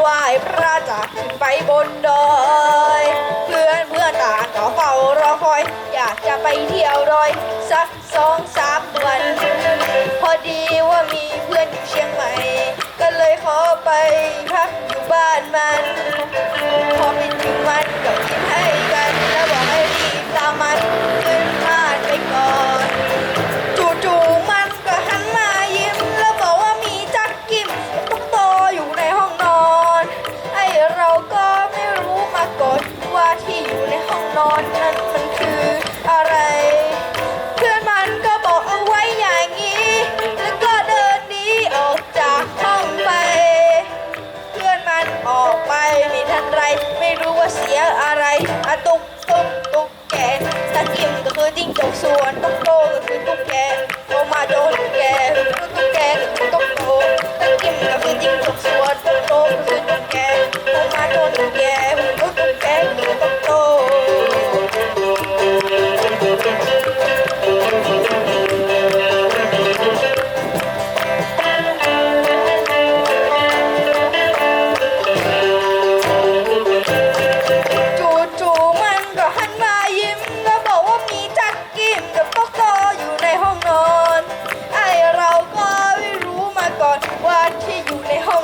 ไหว้พระจักรไปบนดอย เพื่อนเพื่อนต่างก็เฝ้ารอคอย อยากจะไปเที่ยวดอย สักสองสามวันพอดีว่ามีเพื่อนอยู่เชียงใหม่ ก็เลยขอไป cứ tin trong xuồng tóc cô cứ tóc kè cô mà đôi kè cứ tóc kè cứ tóc cô tất kim là cứ tin trong xuồng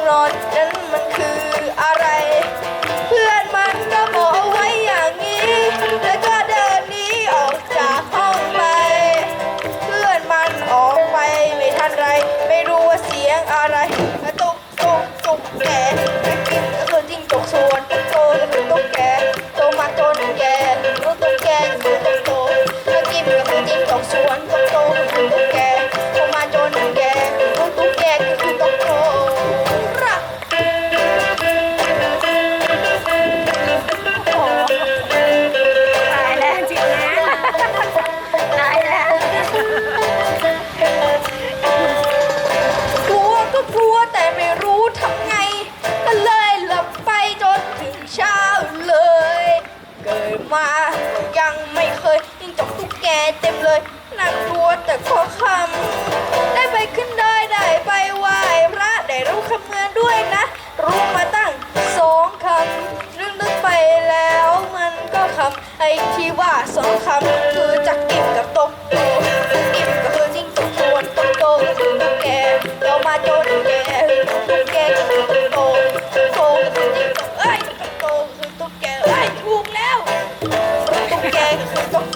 ร้อนนั้นมันคือ เต็มเลยหนักกลัวแต่ขอคำได้ไปขึ้นได้ได้ไปไหว้พระได้รู้คำเมือด้วยนะ รู้มาตั้งสองคำเรื่องนึกไปแล้วมันก็คำไอ้ที่ว่าสองคำคือจักอิ่มกับตกโตอิ่มก็คือจิ้งจกโตนตกโตตุ๊กแกเรามาโจนแกตุ๊กแกก็คือตุ๊กโตโตคือจิ้งจกเอ้ยโตคือตุ๊กแกเอ้ยถูกแล้วตุ๊กแกคือตุ๊ก